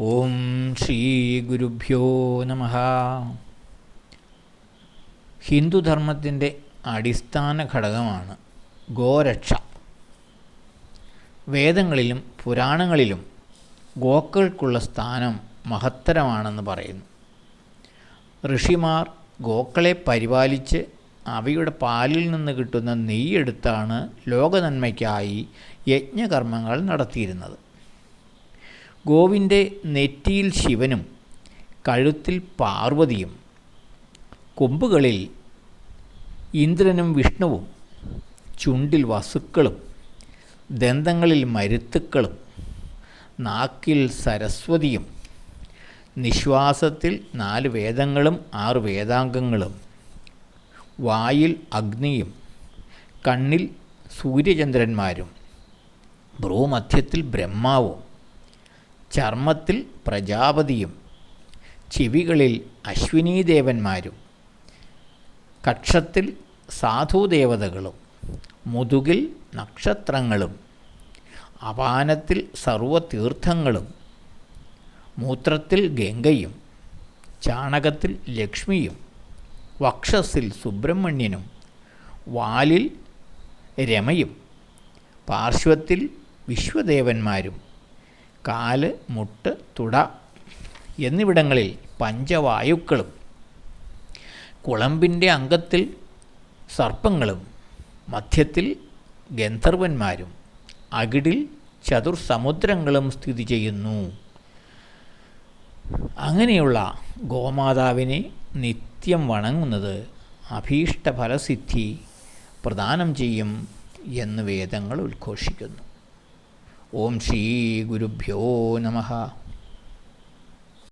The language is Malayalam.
ഓം ശ്രീ ഗുരുഭ്യോ നമ. ഹിന്ദുധർമ്മത്തിന്റെ അടിസ്ഥാന ഘടകമാണ് ഗോരക്ഷ. വേദങ്ങളിലും പുരാണങ്ങളിലും ഗോക്കൾക്കുള്ള സ്ഥാനം മഹത്തരമാണെന്ന് പറയുന്നു. ഋഷിമാർ ഗോക്കളെ പരിപാലിച്ച് അവയുടെ പാലിൽ നിന്ന് കിട്ടുന്ന നെയ്യെടുത്താണ് ലോകനന്മയ്ക്കായി യജ്ഞകർമ്മങ്ങൾ നടത്തിയിരുന്നത്. ഗോവിന്റെ നെറ്റിയിൽ ശിവനും കഴുത്തിൽ പാർവതിയും കൊമ്പുകളിൽ ഇന്ദ്രനും വിഷ്ണുവും ചുണ്ടിൽ വസുക്കളും ദന്തങ്ങളിൽ മരുത്തുക്കളും നാക്കിൽ സരസ്വതിയും നിശ്വാസത്തിൽ നാല് വേദങ്ങളും ആറ് വേദാംഗങ്ങളും വായിൽ അഗ്നിയും കണ്ണിൽ സൂര്യചന്ദ്രന്മാരും ഭ്രൂമധ്യത്തിൽ ബ്രഹ്മാവും ചർമ്മത്തിൽ പ്രജാപതിയും ചെവികളിൽ അശ്വിനീദേവന്മാരും കക്ഷത്തിൽ സാധുദേവതകളും മുതുകിൽ നക്ഷത്രങ്ങളും അപാനത്തിൽ സർവതീർത്ഥങ്ങളും മൂത്രത്തിൽ ഗംഗയും ചാണകത്തിൽ ലക്ഷ്മിയും വക്ഷസിൽ സുബ്രഹ്മണ്യനും വാലിൽ രമയും പാർശ്വത്തിൽ വിശ്വദേവന്മാരും കാൽ മുട്ട് തുട എന്നിവിടങ്ങളിൽ പഞ്ചവായുക്കളും കുളമ്പിന്റെ അംഗത്തിൽ സർപ്പങ്ങളും മധ്യത്തിൽ ഗന്ധർവന്മാരും അകിടിൽ ചതുർസമുദ്രങ്ങളും സ്ഥിതി ചെയ്യുന്നു. അങ്ങനെയുള്ള ഗോമാതാവിനെ നിത്യം വണങ്ങുന്നത് അഭീഷ്ടഫലസിദ്ധി പ്രദാനം ചെയ്യും എന്ന് വേദങ്ങൾ ഉദ്ഘോഷിക്കുന്നു. ഓം ശ്രീ ഗുരുഭ്യോ നമഃ.